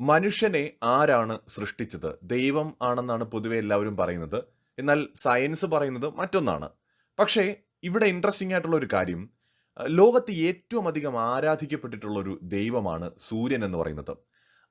മനുഷ്യനെ ആരാണ് സൃഷ്ടിച്ചത്? ദൈവം ആണെന്നാണ് പൊതുവെ എല്ലാവരും പറയുന്നത്. എന്നാൽ സയൻസ് പറയുന്നത് മറ്റൊന്നാണ്. പക്ഷേ ഇവിടെ ഇൻട്രസ്റ്റിംഗ് ആയിട്ടുള്ള ഒരു കാര്യം ലോകത്ത് ഏറ്റവും അധികം ആരാധിക്കപ്പെട്ടിട്ടുള്ള ഒരു ദൈവമാണ് സൂര്യൻ എന്ന് പറയുന്നത്.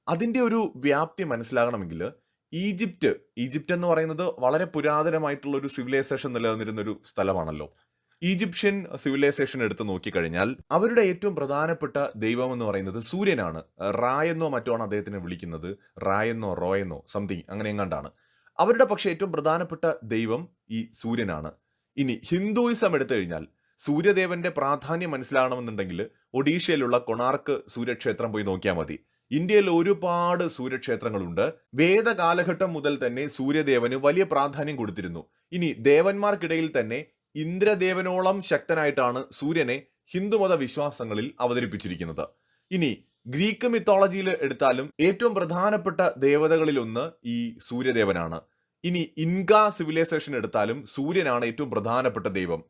അതിന്റെ ഒരു വ്യാപ്തി മനസ്സിലാകണമെങ്കിൽ ഈജിപ്റ്റ് ഈജിപ്റ്റ് എന്ന് പറയുന്നത് വളരെ പുരാതനമായിട്ടുള്ള ഒരു സിവിലൈസേഷൻ നിലനിന്നിരുന്ന ഒരു സ്ഥലമാണല്ലോ. ഈജിപ്ഷ്യൻ സിവിലൈസേഷൻ എടുത്ത് നോക്കിക്കഴിഞ്ഞാൽ അവരുടെ ഏറ്റവും പ്രധാനപ്പെട്ട ദൈവം എന്ന് പറയുന്നത് സൂര്യനാണ്. റായെന്നോ മറ്റോ ആണ് അദ്ദേഹത്തിനെ വിളിക്കുന്നത്. റായെന്നോ റോയെന്നോ സംതിങ് അങ്ങനെ എങ്ങാണ്ടാണ്. അവരുടെ പക്ഷേ ഏറ്റവും പ്രധാനപ്പെട്ട ദൈവം ഈ സൂര്യനാണ്. ഇനി ഹിന്ദുയിസം എടുത്തു കഴിഞ്ഞാൽ സൂര്യദേവന്റെ പ്രാധാന്യം മനസ്സിലാകണമെന്നുണ്ടെങ്കിൽ ഒഡീഷയിലുള്ള കൊണാർക്ക് സൂര്യക്ഷേത്രം പോയി നോക്കിയാൽ മതി. ഇന്ത്യയിൽ ഒരുപാട് സൂര്യക്ഷേത്രങ്ങളുണ്ട്. വേദകാലഘട്ടം മുതൽ തന്നെ സൂര്യദേവന് വലിയ പ്രാധാന്യം കൊടുത്തിരുന്നു. ഇനി ദേവന്മാർക്കിടയിൽ തന്നെ ഇന്ദ്രദേവനോളം ശക്തനായിട്ടാണ് സൂര്യനെ ഹിന്ദുമത വിശ്വാസങ്ങളിൽ അവതരിപ്പിച്ചിരിക്കുന്നത്. ഇനി ഗ്രീക്ക് മിത്തോളജിയിൽ എടുത്താലും ഏറ്റവും പ്രധാനപ്പെട്ട ദേവതകളിലൊന്ന് ഈ സൂര്യദേവനാണ്. ഇനി ഇൻക സിവിലൈസേഷൻ എടുത്താലും സൂര്യനാണ് ഏറ്റവും പ്രധാനപ്പെട്ട ദൈവം.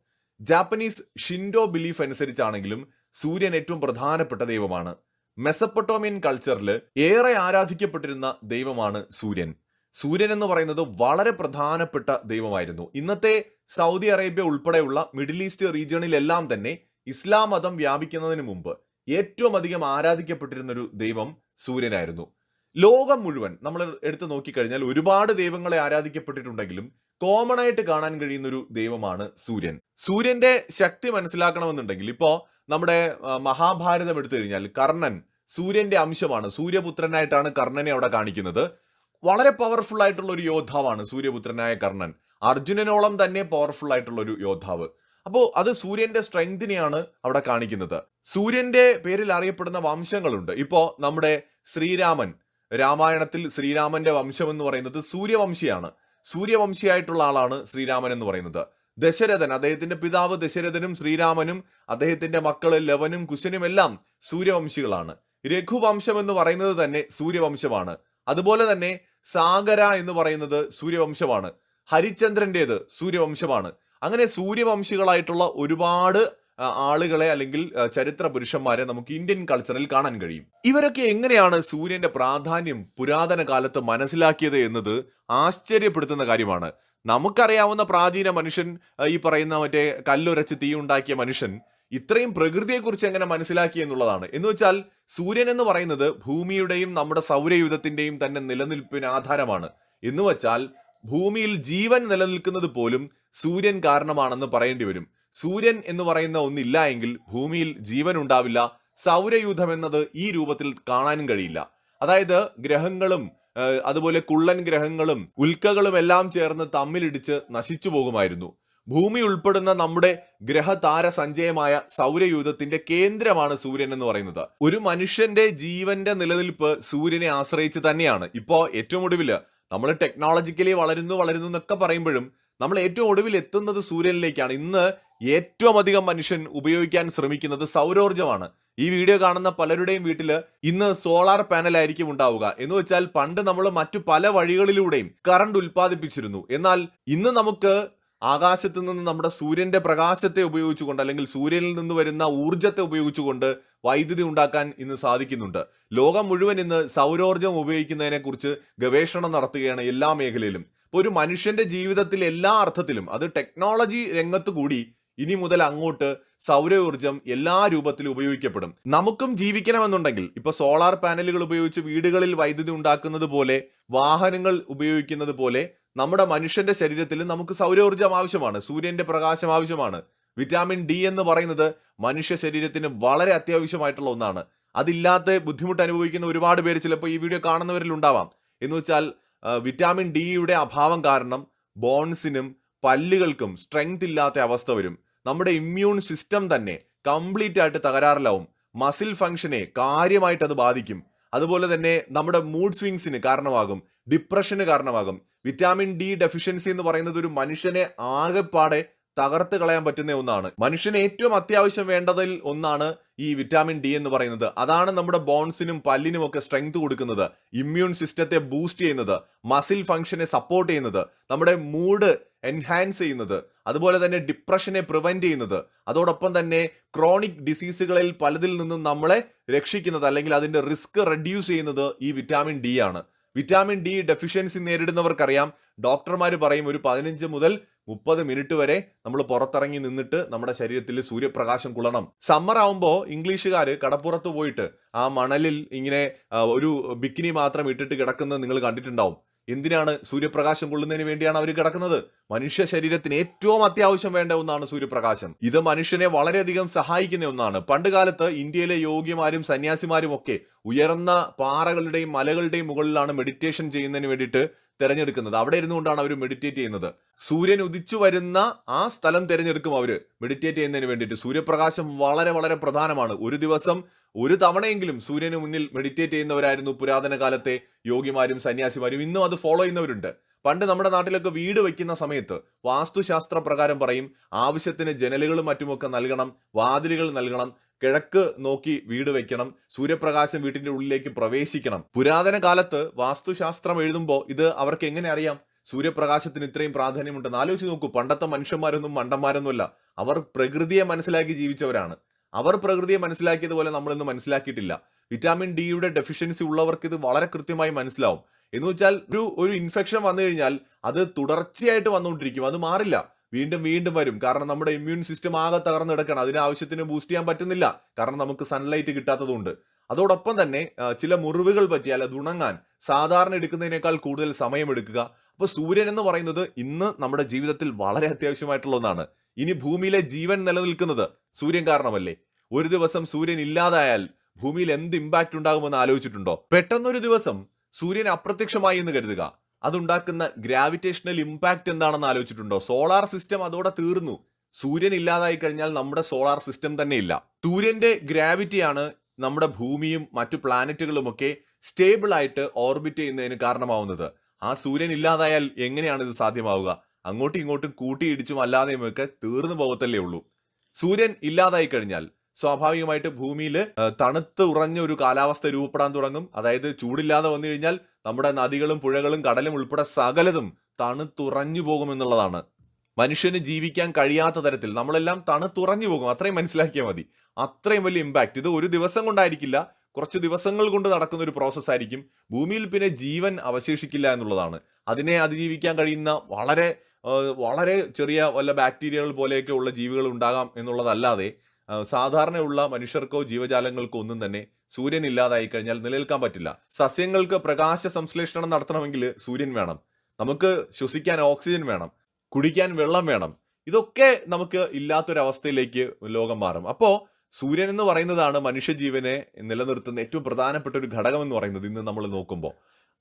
ജാപ്പനീസ് ഷിൻഡോ ബിലീഫ് അനുസരിച്ചാണെങ്കിലും സൂര്യൻ ഏറ്റവും പ്രധാനപ്പെട്ട ദൈവമാണ്. മെസപ്പൊട്ടോമിയൻ കൾച്ചറിൽ ഏറെ ആരാധിക്കപ്പെട്ടിരുന്ന ദൈവമാണ് സൂര്യൻ. സൂര്യൻ എന്ന് പറയുന്നത് വളരെ പ്രധാനപ്പെട്ട ദൈവമായിരുന്നു. ഇന്നത്തെ സൗദി അറേബ്യ ഉൾപ്പെടെയുള്ള മിഡിൽ ഈസ്റ്റ് റീജിയണിലെല്ലാം തന്നെ ഇസ്ലാം മതം വ്യാപിക്കുന്നതിന് മുമ്പ് ഏറ്റവും അധികം ആരാധിക്കപ്പെട്ടിരുന്ന ഒരു ദൈവം സൂര്യനായിരുന്നു. ലോകം മുഴുവൻ നമ്മൾ എടുത്തു നോക്കിക്കഴിഞ്ഞാൽ ഒരുപാട് ദൈവങ്ങളെ ആരാധിക്കപ്പെട്ടിട്ടുണ്ടെങ്കിലും കോമൺ ആയിട്ട് കാണാൻ കഴിയുന്ന ഒരു ദൈവമാണ് സൂര്യൻ. സൂര്യന്റെ ശക്തി മനസ്സിലാക്കണമെന്നുണ്ടെങ്കിൽ ഇപ്പോ നമ്മുടെ മഹാഭാരതം എടുത്തു കഴിഞ്ഞാൽ കർണൻ സൂര്യന്റെ അംശമാണ്. സൂര്യപുത്രനായിട്ടാണ് കർണനെ അവിടെ കാണിക്കുന്നത്. വളരെ പവർഫുൾ ആയിട്ടുള്ള ഒരു യോദ്ധാവാണ് സൂര്യപുത്രനായ കർണൻ. അർജുനനോളം തന്നെ പവർഫുൾ ആയിട്ടുള്ള ഒരു യോദ്ധാവ്. അപ്പോൾ അത് സൂര്യന്റെ സ്ട്രെങ്തിനെയാണ് അവിടെ കാണിക്കുന്നത്. സൂര്യന്റെ പേരിൽ അറിയപ്പെടുന്ന വംശങ്ങളുണ്ട്. ഇപ്പോൾ നമ്മുടെ ശ്രീരാമൻ രാമായണത്തിൽ ശ്രീരാമന്റെ വംശം എന്ന് പറയുന്നത് സൂര്യവംശിയാണ്. സൂര്യവംശിയായിട്ടുള്ള ആളാണ് ശ്രീരാമൻ എന്ന് പറയുന്നത്. ദശരഥൻ അദ്ദേഹത്തിന്റെ പിതാവ് ദശരഥനും ശ്രീരാമനും അദ്ദേഹത്തിന്റെ മക്കൾ ലവനും കുശനും എല്ലാം സൂര്യവംശികളാണ്. രഘുവംശം എന്ന് പറയുന്നത് തന്നെ സൂര്യവംശമാണ്. അതുപോലെ തന്നെ സാഗര എന്ന് പറയുന്നത് സൂര്യവംശമാണ്. ഹരിചന്ദ്രന്റേത് സൂര്യവംശമാണ്. അങ്ങനെ സൂര്യവംശികളായിട്ടുള്ള ഒരുപാട് ആളുകളെ അല്ലെങ്കിൽ ചരിത്ര പുരുഷന്മാരെ നമുക്ക് ഇന്ത്യൻ കൾച്ചറിൽ കാണാൻ കഴിയും. ഇവരൊക്കെ എങ്ങനെയാണ് സൂര്യന്റെ പ്രാധാന്യം പുരാതന കാലത്ത് മനസ്സിലാക്കിയത് എന്നത് ആശ്ചര്യപ്പെടുത്തുന്ന കാര്യമാണ്. നമുക്കറിയാവുന്ന പ്രാചീന മനുഷ്യൻ ഈ പറയുന്ന മറ്റേ കല്ലുരച്ച് തീ ഉണ്ടാക്കിയ മനുഷ്യൻ ഇത്രയും പ്രകൃതിയെക്കുറിച്ച് എങ്ങനെ മനസ്സിലാക്കി എന്നുള്ളതാണ്. എന്ന് വെച്ചാൽ സൂര്യൻ എന്ന് പറയുന്നത് ഭൂമിയുടെയും നമ്മുടെ സൗരയുധത്തിന്റെയും തന്നെ നിലനിൽപ്പിന് ആധാരമാണ്. എന്ന് വെച്ചാൽ ഭൂമിയിൽ ജീവൻ നിലനിൽക്കുന്നത് പോലും സൂര്യൻ കാരണമാണെന്ന് പറയേണ്ടി വരും. സൂര്യൻ എന്ന് പറയുന്ന ഒന്നില്ല എങ്കിൽ ഭൂമിയിൽ ജീവൻ ഉണ്ടാവില്ല സൗരയൂഥം എന്നത് ഈ രൂപത്തിൽ കാണാനും കഴിയില്ല. അതായത് ഗ്രഹങ്ങളും അതുപോലെ കുള്ളൻ ഗ്രഹങ്ങളും ഉൽക്കകളും എല്ലാം ചേർന്ന് തമ്മിലിടിച്ച് നശിച്ചു പോകുമായിരുന്നു. ഭൂമി ഉൾപ്പെടുന്ന നമ്മുടെ ഗ്രഹതാര സഞ്ചയമായ സൗരയൂഥത്തിന്റെ കേന്ദ്രമാണ് സൂര്യൻ എന്ന് പറയുന്നത്. ഒരു മനുഷ്യന്റെ ജീവന്റെ നിലനിൽപ്പ് സൂര്യനെ ആശ്രയിച്ച് തന്നെയാണ്. ഇപ്പോ ഏറ്റവും ഒടുവിൽ നമ്മൾ ടെക്നോളജിക്കലി വളരുന്നു വളരുന്നു എന്നൊക്കെ പറയുമ്പോഴും നമ്മൾ ഏറ്റവും ഒടുവിൽ എത്തുന്നത് സൂര്യനിലേക്കാണ്. ഇന്ന് ഏറ്റവും അധികം മനുഷ്യൻ ഉപയോഗിക്കാൻ ശ്രമിക്കുന്നത് സൗരോർജമാണ് ഈ വീഡിയോ കാണുന്ന പലരുടെയും വീട്ടിൽ ഇന്ന് സോളാർ പാനൽ ആയിരിക്കും ഉണ്ടാവുക. എന്ന് വെച്ചാൽ പണ്ട് നമ്മൾ മറ്റു പല വഴികളിലൂടെയും കറണ്ട് ഉൽപ്പാദിപ്പിച്ചിരുന്നു. എന്നാൽ ഇന്ന് നമുക്ക് ആകാശത്ത് നിന്ന് നമ്മുടെ സൂര്യന്റെ പ്രകാശത്തെ ഉപയോഗിച്ചുകൊണ്ട് അല്ലെങ്കിൽ സൂര്യനിൽ നിന്ന് വരുന്ന ഊർജത്തെ ഉപയോഗിച്ചുകൊണ്ട് വൈദ്യുതി ഉണ്ടാക്കാൻ ഇന്ന് സാധിക്കുന്നുണ്ട്. ലോകം മുഴുവൻ ഇന്ന് സൗരോർജം ഉപയോഗിക്കുന്നതിനെക്കുറിച്ച് ഗവേഷണം നടത്തുകയാണ് എല്ലാ മേഖലയിലും. ഇപ്പോൾ ഒരു മനുഷ്യന്റെ ജീവിതത്തിൽ എല്ലാ അർത്ഥത്തിലും അത് ടെക്നോളജി രംഗത്ത് കൂടി ഇനി മുതൽ അങ്ങോട്ട് സൗരോർജം എല്ലാ രൂപത്തിലും ഉപയോഗിക്കപ്പെടും. നമുക്കും ജീവിക്കണമെന്നുണ്ടെങ്കിൽ ഇപ്പൊ സോളാർ പാനലുകൾ ഉപയോഗിച്ച് വീടുകളിൽ വൈദ്യുതി ഉണ്ടാക്കുന്നത് പോലെ വാഹനങ്ങൾ ഉപയോഗിക്കുന്നത് പോലെ നമ്മുടെ മനുഷ്യന്റെ ശരീരത്തിൽ നമുക്ക് സൗരോർജം ആവശ്യമാണ് സൂര്യന്റെ പ്രകാശം ആവശ്യമാണ്. വിറ്റാമിൻ ഡി എന്ന് പറയുന്നത് മനുഷ്യ ശരീരത്തിന് വളരെ അത്യാവശ്യമായിട്ടുള്ള ഒന്നാണ്. അതില്ലാത്ത ബുദ്ധിമുട്ട് അനുഭവിക്കുന്ന ഒരുപാട് പേര് ചിലപ്പോൾ ഈ വീഡിയോ കാണുന്നവരിൽ ഉണ്ടാവാം. എന്ന് വെച്ചാൽ വിറ്റാമിൻ ഡിയുടെ അഭാവം കാരണം ബോൺസിനും പല്ലുകൾക്കും സ്ട്രെങ്ത് ഇല്ലാത്ത അവസ്ഥ വരും. നമ്മുടെ ഇമ്മ്യൂൺ സിസ്റ്റം തന്നെ കംപ്ലീറ്റ് ആയിട്ട് തകരാറിലാവും. മസിൽ ഫംഗ്ഷനെ കാര്യമായിട്ട് അത് ബാധിക്കും. അതുപോലെ തന്നെ നമ്മുടെ മൂഡ് സ്വിങ്സിന് കാരണമാകും ഡിപ്രഷന് കാരണമാകും. വിറ്റാമിൻ ഡി ഡെഫിഷ്യൻസി എന്ന് പറയുന്നത് ഒരു മനുഷ്യനെ ആകെപ്പാടെ തകർത്ത് കളയാൻ പറ്റുന്ന ഒന്നാണ്. മനുഷ്യന് ഏറ്റവും അത്യാവശ്യം വേണ്ടതിൽ ഒന്നാണ് ഈ വിറ്റാമിൻ ഡി എന്ന് പറയുന്നത്. അതാണ് നമ്മുടെ ബോൺസിനും പല്ലിനും ഒക്കെ സ്ട്രെങ്ത് കൊടുക്കുന്നത് ഇമ്മ്യൂൺ സിസ്റ്റത്തെ ബൂസ്റ്റ് ചെയ്യുന്നത് മസിൽ ഫംഗ്ഷനെ സപ്പോർട്ട് ചെയ്യുന്നത് നമ്മുടെ മൂഡ് എൻഹാൻസ് ചെയ്യുന്നത്. അതുപോലെ തന്നെ ഡിപ്രഷനെ പ്രിവെന്റ് ചെയ്യുന്നത്. അതോടൊപ്പം തന്നെ ക്രോണിക് ഡിസീസുകളിൽ പലതിൽ നിന്നും നമ്മളെ രക്ഷിക്കുന്നത് അല്ലെങ്കിൽ അതിന്റെ റിസ്ക് റെഡ്യൂസ് ചെയ്യുന്നത് ഈ വിറ്റാമിൻ ഡി ആണ്. വിറ്റാമിൻ ഡി ഡെഫിഷ്യൻസി നേരിടുന്നവർക്കറിയാം. ഡോക്ടർമാർ പറയും ഒരു പതിനഞ്ച് മുതൽ മുപ്പത് മിനിറ്റ് വരെ നമ്മൾ പുറത്തിറങ്ങി നിന്നിട്ട് നമ്മുടെ ശരീരത്തിൽ സൂര്യപ്രകാശം കുളണം. സമ്മർ ആവുമ്പോൾ ഇംഗ്ലീഷുകാർ കടപ്പുറത്ത് പോയിട്ട് ആ മണലിൽ ഇങ്ങനെ ഒരു ബിക്കിനി മാത്രം ഇട്ടിട്ട് കിടക്കുന്നത് നിങ്ങൾ കണ്ടിട്ടുണ്ടാവും. എന്തിനാണ് സൂര്യപ്രകാശം കൊള്ളുന്നതിന് വേണ്ടിയാണ് അവർ കിടക്കുന്നത്? മനുഷ്യ ശരീരത്തിന് ഏറ്റവും അത്യാവശ്യം വേണ്ട ഒന്നാണ് സൂര്യപ്രകാശം. ഇത് മനുഷ്യനെ വളരെയധികം സഹായിക്കുന്ന ഒന്നാണ്. പണ്ട് കാലത്ത് ഇന്ത്യയിലെ യോഗിമാരും സന്യാസിമാരും ഒക്കെ ഉയർന്ന പാറകളുടെയും മലകളുടെയും മുകളിലാണ് മെഡിറ്റേഷൻ ചെയ്യുന്നതിന് വേണ്ടിയിട്ട് തിരഞ്ഞെടുക്കുന്നത്. അവിടെ ഇരുന്നുകൊണ്ടാണ് അവർ മെഡിറ്റേറ്റ് ചെയ്യുന്നത്. സൂര്യൻ ഉദിച്ചു വരുന്ന ആ സ്ഥലം തിരഞ്ഞെടുക്കും അവർ മെഡിറ്റേറ്റ് ചെയ്യുന്നതിന് വേണ്ടിയിട്ട്. സൂര്യപ്രകാശം വളരെ വളരെ പ്രധാനമാണ്. ഒരു ദിവസം ഒരു തവണയെങ്കിലും സൂര്യന് മുന്നിൽ മെഡിറ്റേറ്റ് ചെയ്യുന്നവരായിരുന്നു പുരാതന കാലത്തെ യോഗിമാരും സന്യാസിമാരും. ഇന്നും അത് ഫോളോ ചെയ്യുന്നവരുണ്ട്. പണ്ട് നമ്മുടെ നാട്ടിലൊക്കെ വീട് വയ്ക്കുന്ന സമയത്ത് വാസ്തുശാസ്ത്ര പ്രകാരം പറയും ആവശ്യത്തിന് ജനലുകളും മറ്റുമൊക്കെ നൽകണം വാതിലുകൾ നൽകണം കിഴക്ക് നോക്കി വീട് വെക്കണം സൂര്യപ്രകാശം വീട്ടിന്റെ ഉള്ളിലേക്ക് പ്രവേശിക്കണം. പുരാതന കാലത്ത് വാസ്തുശാസ്ത്രം എഴുതുമ്പോൾ ഇത് അവർക്ക് എങ്ങനെ അറിയാം? സൂര്യപ്രകാശത്തിന് ഇത്രയും പ്രാധാന്യമുണ്ടെന്ന് ആലോചിച്ച് നോക്കൂ. പണ്ടത്തെ മനുഷ്യന്മാരൊന്നും മണ്ടന്മാരൊന്നുമല്ല. അവർ പ്രകൃതിയെ മനസ്സിലാക്കി ജീവിച്ചവരാണ്. അവർ പ്രകൃതിയെ മനസ്സിലാക്കിയതുപോലെ നമ്മളിന്ന് മനസ്സിലാക്കിയിട്ടില്ല. വിറ്റാമിൻ ഡിയുടെ ഡെഫിഷ്യൻസി ഉള്ളവർക്ക് ഇത് വളരെ കൃത്യമായി മനസ്സിലാവും. എന്ന് വെച്ചാൽ ഒരു ഒരു ഇൻഫെക്ഷൻ വന്നു കഴിഞ്ഞാൽ അത് തുടർച്ചയായിട്ട് വന്നുകൊണ്ടിരിക്കും. അത് മാറില്ല. വീണ്ടും വീണ്ടും വരും. കാരണം നമ്മുടെ ഇമ്മ്യൂൺ സിസ്റ്റം ആകെ തകർന്നു കിടക്കണം അതിന് ആവശ്യത്തിന് ബൂസ്റ്റ് ചെയ്യാൻ പറ്റുന്നില്ല. കാരണം നമുക്ക് സൺലൈറ്റ് കിട്ടാത്തതുകൊണ്ട്. അതോടൊപ്പം തന്നെ ചില മുറിവുകൾ പറ്റിയാൽ അത് ഉണങ്ങാൻ സാധാരണ എടുക്കുന്നതിനേക്കാൾ കൂടുതൽ സമയമെടുക്കുക. അപ്പോൾ സൂര്യൻ എന്ന് പറയുന്നത് ഇന്ന് നമ്മുടെ ജീവിതത്തിൽ വളരെ അത്യാവശ്യമായിട്ടുള്ള ഒന്നാണ്. ഇനി ഭൂമിയിലെ ജീവൻ നിലനിൽക്കുന്നത് സൂര്യൻ കാരണമല്ലേ? ഒരു ദിവസം സൂര്യൻ ഇല്ലാതായാൽ ഭൂമിയിൽ എന്ത് ഇമ്പാക്ട് ഉണ്ടാകുമെന്ന് ആലോചിച്ചിട്ടുണ്ടോ? പെട്ടെന്നൊരു ദിവസം സൂര്യൻ അപ്രത്യക്ഷമായി എന്ന് കരുതുക. അതുണ്ടാക്കുന്ന ഗ്രാവിറ്റേഷണൽ ഇമ്പാക്ട് എന്താണെന്ന് ആലോചിച്ചിട്ടുണ്ടോ? സോളാർ സിസ്റ്റം അതോടെ തീർന്നു. സൂര്യൻ ഇല്ലാതായി കഴിഞ്ഞാൽ നമ്മുടെ സോളാർ സിസ്റ്റം തന്നെ ഇല്ല. സൂര്യന്റെ ഗ്രാവിറ്റിയാണ് നമ്മുടെ ഭൂമിയും മറ്റു പ്ലാനറ്റുകളുമൊക്കെ സ്റ്റേബിൾ ആയിട്ട് ഓർബിറ്റ് ചെയ്യുന്നതിന് കാരണമാവുന്നത്. ആ സൂര്യൻ ഇല്ലാതായാൽ എങ്ങനെയാണ് ഇത് സാധ്യമാവുക? അങ്ങോട്ടും ഇങ്ങോട്ടും കൂട്ടിയിടിച്ചും അല്ലാതെയും ഒക്കെ തീർന്നു പോകത്തല്ലേ ഉള്ളൂ. സൂര്യൻ ഇല്ലാതായി കഴിഞ്ഞാൽ സ്വാഭാവികമായിട്ട് ഭൂമിയിൽ തണുത്ത് ഉറഞ്ഞ ഒരു കാലാവസ്ഥ രൂപപ്പെടാൻ തുടങ്ങും. അതായത് ചൂടില്ലാതെ വന്നു കഴിഞ്ഞാൽ നമ്മുടെ നദികളും പുഴകളും കടലും ഉൾപ്പെടെ സകലതും തണുത്തുറഞ്ഞു പോകുമെന്നുള്ളതാണ് മനുഷ്യന് ജീവിക്കാൻ കഴിയാത്ത തരത്തിൽ നമ്മളെല്ലാം തണുത്തുറഞ്ഞു പോകും. അത്രയും മനസ്സിലാക്കിയാൽ മതി. അത്രയും വലിയ ഇമ്പാക്റ്റ് ഇത് ഒരു ദിവസം കൊണ്ടായിരിക്കില്ല. കുറച്ച് ദിവസങ്ങൾ കൊണ്ട് നടക്കുന്ന ഒരു പ്രോസസ് ആയിരിക്കും. ഭൂമിയിൽ പിന്നെ ജീവൻ അവശേഷിക്കില്ല എന്നുള്ളതാണ്. അതിനെ അതിജീവിക്കാൻ കഴിയുന്ന വളരെ വളരെ ചെറിയ വല്ല ബാക്ടീരിയകൾ പോലെയൊക്കെ ഉള്ള ജീവികൾ ഉണ്ടാകാം എന്നുള്ളതല്ലാതെ സാധാരണയുള്ള മനുഷ്യർക്കോ ജീവജാലങ്ങൾക്കോ ഒന്നും തന്നെ സൂര്യൻ ഇല്ലാതായി കഴിഞ്ഞാൽ നിലനിൽക്കാൻ പറ്റില്ല. സസ്യങ്ങൾക്ക് പ്രകാശ സംശ്ലേഷണം നടത്തണമെങ്കിൽ സൂര്യൻ വേണം. നമുക്ക് ശ്വസിക്കാൻ ഓക്സിജൻ വേണം. കുടിക്കാൻ വെള്ളം വേണം. ഇതൊക്കെ നമുക്ക് ഇല്ലാത്തൊരവസ്ഥയിലേക്ക് ലോകം മാറും. അപ്പോൾ സൂര്യൻ എന്ന് പറയുന്നതാണ് മനുഷ്യജീവനെ നിലനിർത്തുന്ന ഏറ്റവും പ്രധാനപ്പെട്ട ഒരു ഘടകം എന്ന് പറയുന്നത് ഇന്ന് നമ്മൾ നോക്കുമ്പോൾ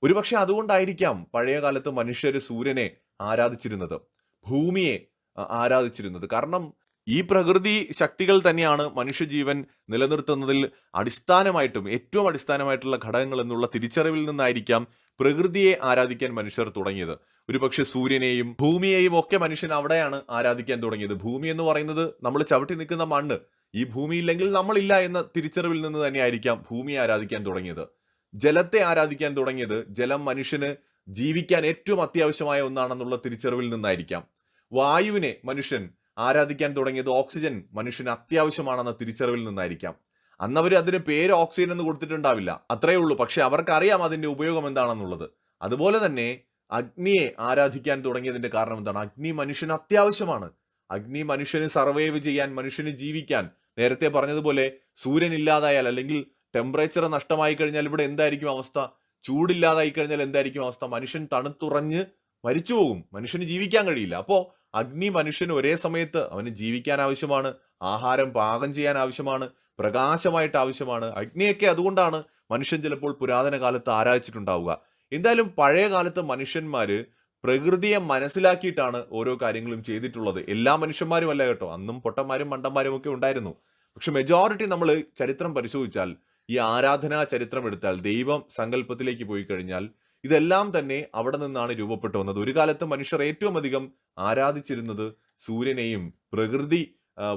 ഒരുപക്ഷെ അതുകൊണ്ടായിരിക്കാം പഴയ കാലത്ത് മനുഷ്യർ സൂര്യനെ ആരാധിച്ചിരുന്നത്. ഭൂമിയെ ആരാധിച്ചിരുന്നത്. കാരണം ഈ പ്രകൃതി ശക്തികൾ തന്നെയാണ് മനുഷ്യജീവൻ നിലനിർത്തുന്നതിൽ അടിസ്ഥാനമായിട്ടും ഏറ്റവും അടിസ്ഥാനമായിട്ടുള്ള ഘടകങ്ങൾ എന്നുള്ള തിരിച്ചറിവിൽ നിന്നായിരിക്കാം പ്രകൃതിയെ ആരാധിക്കാൻ മനുഷ്യർ തുടങ്ങിയത്. ഒരുപക്ഷെ സൂര്യനെയും ഭൂമിയെയും ഒക്കെ മനുഷ്യൻ അവിടെയാണ് ആരാധിക്കാൻ തുടങ്ങിയത്. ഭൂമി എന്ന് പറയുന്നത് നമ്മൾ ചവിട്ടി നിൽക്കുന്ന മണ്ണ്. ഈ ഭൂമി ഇല്ലെങ്കിൽ നമ്മളില്ല എന്ന തിരിച്ചറിവിൽ നിന്ന് തന്നെയായിരിക്കാം ഭൂമിയെ ആരാധിക്കാൻ തുടങ്ങിയത്. ജലത്തെ ആരാധിക്കാൻ തുടങ്ങിയത് ജലം മനുഷ്യന് ജീവിക്കാൻ ഏറ്റവും അത്യാവശ്യമായ ഒന്നാണെന്നുള്ള തിരിച്ചറിവിൽ നിന്നായിരിക്കാം. വായുവിനെ മനുഷ്യൻ ആരാധിക്കാൻ തുടങ്ങിയത് ഓക്സിജൻ മനുഷ്യന് അത്യാവശ്യമാണെന്ന തിരിച്ചറിവിൽ നിന്നായിരിക്കാം. അന്നവർ അതിന് പേര് ഓക്സിജൻ എന്ന് കൊടുത്തിട്ടുണ്ടാവില്ല. അത്രയേ ഉള്ളൂ. പക്ഷെ അവർക്കറിയാം അതിന്റെ ഉപയോഗം എന്താണെന്നുള്ളത്. അതുപോലെ തന്നെ അഗ്നിയെ ആരാധിക്കാൻ തുടങ്ങിയതിന്റെ കാരണം എന്താണ്? അഗ്നി മനുഷ്യന് അത്യാവശ്യമാണ്. അഗ്നി മനുഷ്യന് സർവൈവ് ചെയ്യാൻ മനുഷ്യന് ജീവിക്കാൻ. നേരത്തെ പറഞ്ഞതുപോലെ സൂര്യൻ ഇല്ലാതായാൽ അല്ലെങ്കിൽ ടെമ്പറേച്ചർ നഷ്ടമായി കഴിഞ്ഞാൽ ഇവിടെ എന്തായിരിക്കും അവസ്ഥ? ചൂടില്ലാതായി കഴിഞ്ഞാൽ എന്തായിരിക്കും അവസ്ഥ? മനുഷ്യൻ തണുത്തുറഞ്ഞ് മരിച്ചു പോകും മനുഷ്യന് ജീവിക്കാൻ കഴിയില്ല. അപ്പോൾ അഗ്നി മനുഷ്യന് ഒരേ സമയത്ത് അവന് ജീവിക്കാൻ ആവശ്യമാണ് ആഹാരം പാകം ചെയ്യാൻ ആവശ്യമാണ് പ്രകാശമായിട്ട് ആവശ്യമാണ്. അഗ്നിയൊക്കെ അതുകൊണ്ടാണ് മനുഷ്യൻ ചിലപ്പോൾ പുരാതന കാലത്ത് ആരാധിച്ചിട്ടുണ്ടാവുക. എന്തായാലും പഴയ കാലത്ത് മനുഷ്യന്മാർ പ്രകൃതിയെ മനസ്സിലാക്കിയിട്ടാണ് ഓരോ കാര്യങ്ങളും ചെയ്തിട്ടുള്ളത്. എല്ലാ മനുഷ്യന്മാരും അല്ല കേട്ടോ. അന്നും പൊട്ടന്മാരും മണ്ടന്മാരും ഒക്കെ ഉണ്ടായിരുന്നു. പക്ഷെ മെജോറിറ്റി നമ്മൾ ചരിത്രം പരിശോധിച്ചാൽ ഈ ആരാധനാ ചരിത്രം എടുത്താൽ ദൈവം സങ്കല്പത്തിലേക്ക് പോയി കഴിഞ്ഞാൽ ഇതെല്ലാം തന്നെ അവിടെ നിന്നാണ് രൂപപ്പെട്ടു വന്നത്. ഒരു കാലത്ത് മനുഷ്യർ ഏറ്റവും അധികം ആരാധിച്ചിരുന്നത് സൂര്യനെയും പ്രകൃതി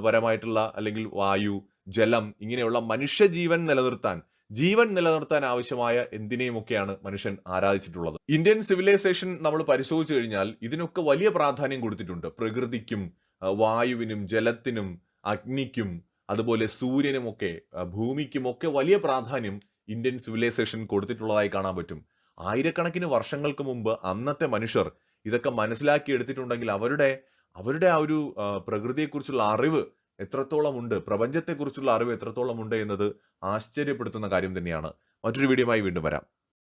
പരമായിട്ടുള്ള അല്ലെങ്കിൽ വായു ജലം ഇങ്ങനെയുള്ള മനുഷ്യജീവൻ നിലനിർത്താൻ ജീവൻ നിലനിർത്താൻ ആവശ്യമായ എന്തിനേയുമൊക്കെയാണ് മനുഷ്യൻ ആരാധിച്ചിട്ടുള്ളത്. ഇന്ത്യൻ സിവിലൈസേഷൻ നമ്മൾ പരിശോധിച്ചു കഴിഞ്ഞാൽ ഇതിനൊക്കെ വലിയ പ്രാധാന്യം കൊടുത്തിട്ടുണ്ട്. പ്രകൃതിക്കും വായുവിനും ജലത്തിനും അഗ്നിക്കും അതുപോലെ സൂര്യനുമൊക്കെ ഭൂമിക്കുമൊക്കെ വലിയ പ്രാധാന്യം ഇന്ത്യൻ സിവിലൈസേഷൻ കൊടുത്തിട്ടുള്ളതായി കാണാൻ പറ്റും. ആയിരക്കണക്കിന് വർഷങ്ങൾക്ക് മുമ്പ് അന്നത്തെ മനുഷ്യർ ഇതൊക്കെ മനസ്സിലാക്കി എടുത്തിട്ടുണ്ടെങ്കിൽ അവരുടെ അവരുടെ ആ ഒരു പ്രകൃതിയെക്കുറിച്ചുള്ള അറിവ് എത്രത്തോളം ഉണ്ട് പ്രപഞ്ചത്തെക്കുറിച്ചുള്ള അറിവ് എത്രത്തോളം ഉണ്ട് എന്നത് ആശ്ചര്യപ്പെടുത്തുന്ന കാര്യം തന്നെയാണ്. മറ്റൊരു വീഡിയോയുമായി വീണ്ടും വരാം.